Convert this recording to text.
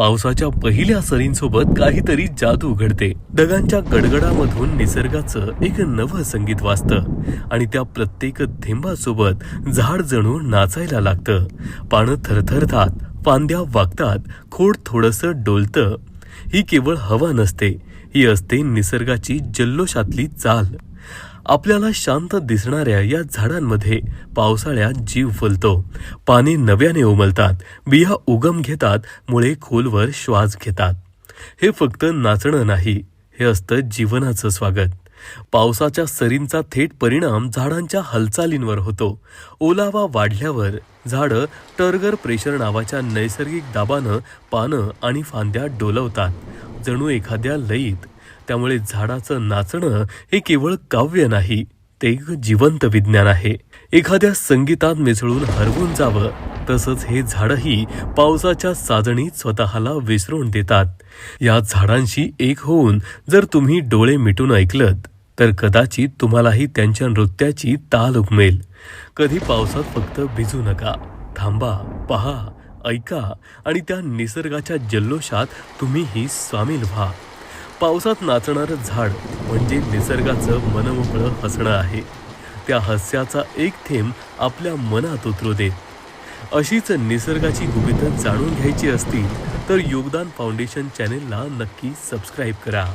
पावसाच्या पहिल्या सरींसोबत काहीतरी जादू घडते. ढगांच्या गडगडामधून निसर्गाचं एक नवं संगीत वाजतं आणि त्या प्रत्येक थेंबासोबत झाड जणू नाचायला लागतं. पानं थरथरतात फांद्या वागतात खोड थोडंसं डोलतं. ही केवळ हवा नसते ही असते निसर्गाची जल्लोषातली चाल. आपल्याला शांत दिसणाऱ्या या झाडांमध्ये पावसाळ्यात जीव फुलतो. पाने नव्याने उमलतात. बिया उगम घेतात. मुळे खोलवर श्वास घेतात. हे फक्त नाचणं नाही. हे असतं जीवनाचं स्वागत. पावसाच्या सरींचा थेट परिणाम झाडांच्या हालचालींवर होतो. ओलावा वाढल्यावर झाडं टर्गर प्रेशर नावाच्या नैसर्गिक दाबानं पानं आणि फांद्या डोलवतात. जणू एखाद्या लयीत त्यामुळे झाडाचं नाचणं हे केवळ काव्य नाही ते एक जिवंत विज्ञान आहे. एखाद्या संगीतात मिसळून हरवून जावं तसंच हे झाडही पावसाच्या साजणीत स्वतःला विसरून देतात. या झाडांशी एक होऊन जर तुम्ही डोळे मिटून ऐकलत तर कदाचित तुम्हालाही त्यांच्या नृत्याची ताल उगमेल कधी पावसात फक्त भिजू नका. थांबा पहा ऐका आणि त्या निसर्गाच्या जल्लोषात तुम्हीही सामील व्हा. पावसात नाचणारं झाड म्हणजे निसर्गाचं मनमोकळं हसणं आहे. त्या हास्याचा एक थेंब आपल्या मनात उतरू दे. अशीच निसर्गाची गुपितं जाणून घ्यायची असतील तर योगदान फाउंडेशन चॅनेलला नक्की सबस्क्राईब करा.